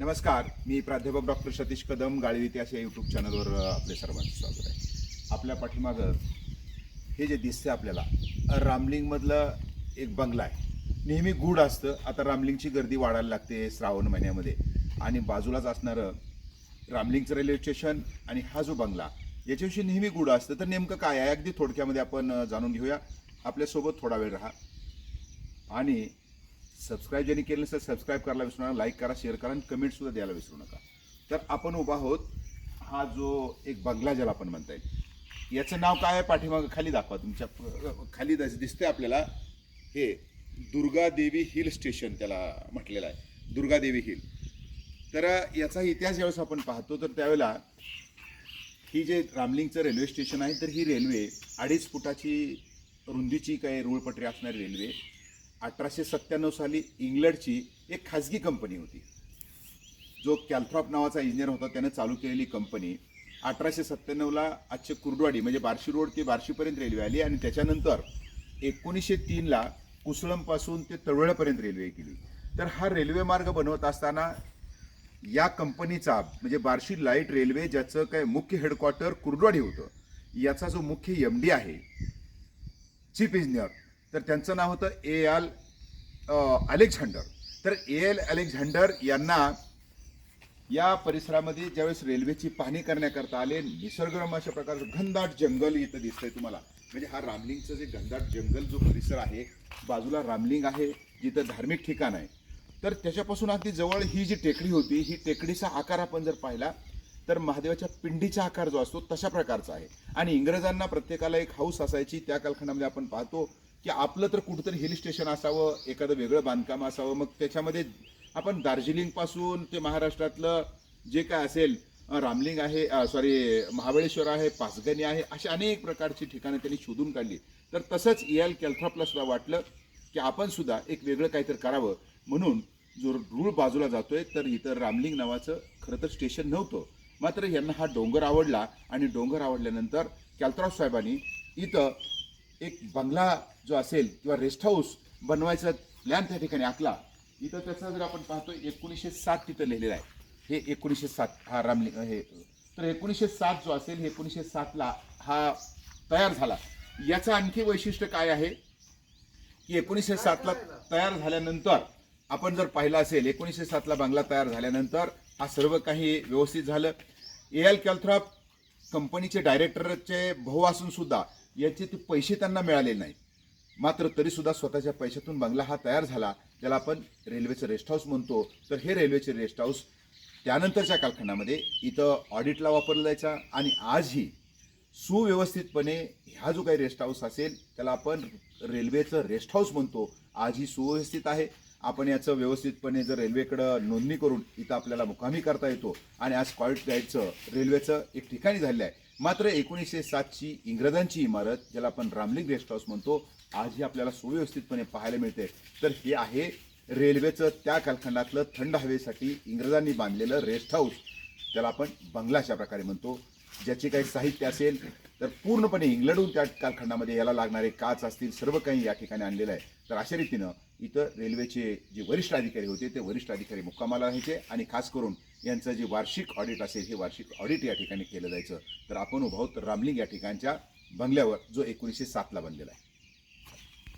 नमस्कार मी प्राध्यापक डॉक्टर सतीश कदम गाळी इतिहास या यूट्यूब चॅनलवर आपले सर्वांचं स्वागत आहे. आपल्या पाठीमागं हे जे दिसतं आपल्याला रामलिंगमधलं एक बंगला आहे. नेहमी गूढ असतं आता रामलिंगची गर्दी वाढायला लागते श्रावण महिन्यामध्ये. आणि बाजूलाच असणारं रामलिंगचं रेल्वे स्टेशन आणि हा जो बंगला याच्याविषयी नेहमी गूढ असतं. तर नेमकं काय आहे? अगदी थोडक्यामध्ये आपण जाणून घेऊया. आपल्यासोबत थोडा वेळ राहा. आणि सबस्क्राईब ज्यांनी केलं नसेल सबस्क्राईब करायला विसरू नका लाईक करा शेअर करा आणि कमेंटसुद्धा द्यायला विसरू नका. तर आपण उभा आहोत हा जो एक बंगला ज्याला आपण म्हणता येईल याचं नाव काय आहे? पाठीमागं खाली दाखवा तुमच्या खाली दिस- दिसतंय आपल्याला हे दुर्गादेवी हिल स्टेशन त्याला म्हटलेलं आहे दुर्गादेवी हिल. तर याचा इतिहास ज्यावेळेस आपण पाहतो तर त्यावेळेला ही जे रामलिंगचं रेल्वे स्टेशन आहे तर ही रेल्वे अडीच फुटाची रुंदीची काही रुळपटरी असणारी रेल्वे अठराशे सत्त्याण्णव साली इंग्लंडची एक खाजगी कंपनी होती. जो कॅल्थ्रॉप नावाचा इंजिनियर होता त्यानं चालू केलेली कंपनी अठराशे सत्त्याण्णवला आजचे कुर्डवाडी म्हणजे बार्शी रोड ते बार्शीपर्यंत रेल्वे आली आणि त्याच्यानंतर एकोणीसशे तीनला कुसळमपासून ते तळवळ्यापर्यंत रेल्वे केली. तर हा रेल्वे मार्ग बनवत असताना या कंपनीचा म्हणजे बार्शी लाइट रेल्वे ज्याचं काय मुख्य हेडक्वार्टर कुर्डवाडी होतं याचा जो मुख्य एम डी आहे चीफ इंजिनियर तर त्यांचं नाव होतं ए एल अलेक्झांडर. तर ए एल अलेक्झांडर यांना या परिसरामध्ये ज्यावेळेस रेल्वेची पाहणी करण्याकरता आले निसर्गरम अशा प्रकारचं घनदाट जंगल इथं दिसतंय तुम्हाला. म्हणजे हा रामलिंगचं जे घनदाट जंगल जो परिसर आहे बाजूला रामलिंग आहे जिथं धार्मिक ठिकाण आहे. तर त्याच्यापासून अगदी जवळ ही जी टेकडी होती ही टेकडीचा आकार आपण जर पाहिला तर महादेवाच्या पिंडीचा आकार जो असतो तशा प्रकारचा आहे. आणि इंग्रजांना प्रत्येकाला एक हाऊस असायची त्या कालखंडामध्ये आपण पाहतो की आपलं तर कुठंतरी हिल स्टेशन असावं एखादं वेगळं बांधकाम असावं मग त्याच्यामध्ये आपण दार्जिलिंगपासून ते महाराष्ट्रातलं जे काय असेल रामलिंग आहे सॉरी महाबळेश्वर आहे पाचगणी आहे अशी अनेक प्रकारची ठिकाणं त्यांनी शोधून काढली. तर तसंच ए एल कॅल्थ्रॉपला सुद्धा वाटलं की आपण सुद्धा एक वेगळं काहीतरी करावं. म्हणून जो रूळ बाजूला जातोय तर इथं रामलिंग नावाचं खरं तर स्टेशन नव्हतं. मात्र यांना हा डोंगर आवडला आणि डोंगर आवडल्यानंतर कॅल्थ्रॉप साहेबांनी इथं एक बंगला जो असेल किंवा रेस्ट हाऊस बनवायचा प्लॅन त्या ठिकाणी आखला इथं त्याचा जर आपण पाहतो एकोणीसशे सात तिथं लिहिलेलं आहे. हे एकोणीसशे सात हा रामलिंग हे तर एकोणीसशे सात जो असेल एकोणीसशे सातला हा तयार झाला. याचं आणखी वैशिष्ट्य काय आहे? की एकोणीसशे सातला तयार झाल्यानंतर आपण जर पाहिलं असेल एकोणीसशे सातला बंगला तयार झाल्यानंतर हा सर्व काही व्यवस्थित झालं. ए एल कॅल्थ्रॉप कंपनीचे डायरेक्टरचे भाऊ असून सुद्धा याचे ते पैसे त्यांना मिळाले नाही मात्र तरीसुद्धा स्वतःच्या पैशातून बंगला हा तयार झाला ज्याला आपण रेल्वेचं रेस्ट हाऊस म्हणतो. तर हे रेल्वेचे रेस्ट हाऊस त्यानंतरच्या कालखंडामध्ये इथं ऑडिटला वापरला जायचा आणि आजही सुव्यवस्थितपणे हा जो काही रेस्ट हाऊस असेल त्याला आपण रेल्वेचं रेस्ट हाऊस म्हणतो. आजही सुव्यवस्थित आहे. आपण याचं व्यवस्थितपणे जर रेल्वेकडं नोंदणी करून इथं आपल्याला मुकामी करता येतो. आणि आज क्वाईट गाईडचं रेल्वेचं एक ठिकाणी झालेलं आहे. मात्र एकोणीसशे सातची इंग्रजांची इमारत ज्याला आपण रामलिंग रेस्ट हाऊस म्हणतो आजही आपल्याला सुव्यवस्थितपणे पाहायला मिळते. तर हे आहे रेल्वेचं त्या कालखंडातलं थंड हवेसाठी इंग्रजांनी बांधलेलं रेस्ट हाऊस त्याला आपण बंगला अशा प्रकारे म्हणतो. ज्याचे काही साहित्य असेल तर पूर्णपणे इंग्लंडहून त्या कालखंडामध्ये याला लागणारे काच असतील सर्व काही या ठिकाणी आणलेलं आहे. तर अशा रीतीनं इथं रेल्वेचे जे वरिष्ठ अधिकारी होते ते वरिष्ठ अधिकारी मुक्कामाला राहायचे आणि खास करून यांचं जे वार्षिक ऑडिट असेल हे वार्षिक ऑडिट या ठिकाणी केलं जायचं. तर आपण उभा आहोत रामलिंग या ठिकाणच्या बंगल्यावर जो एकोणीसशे सातला बनलेला आहे.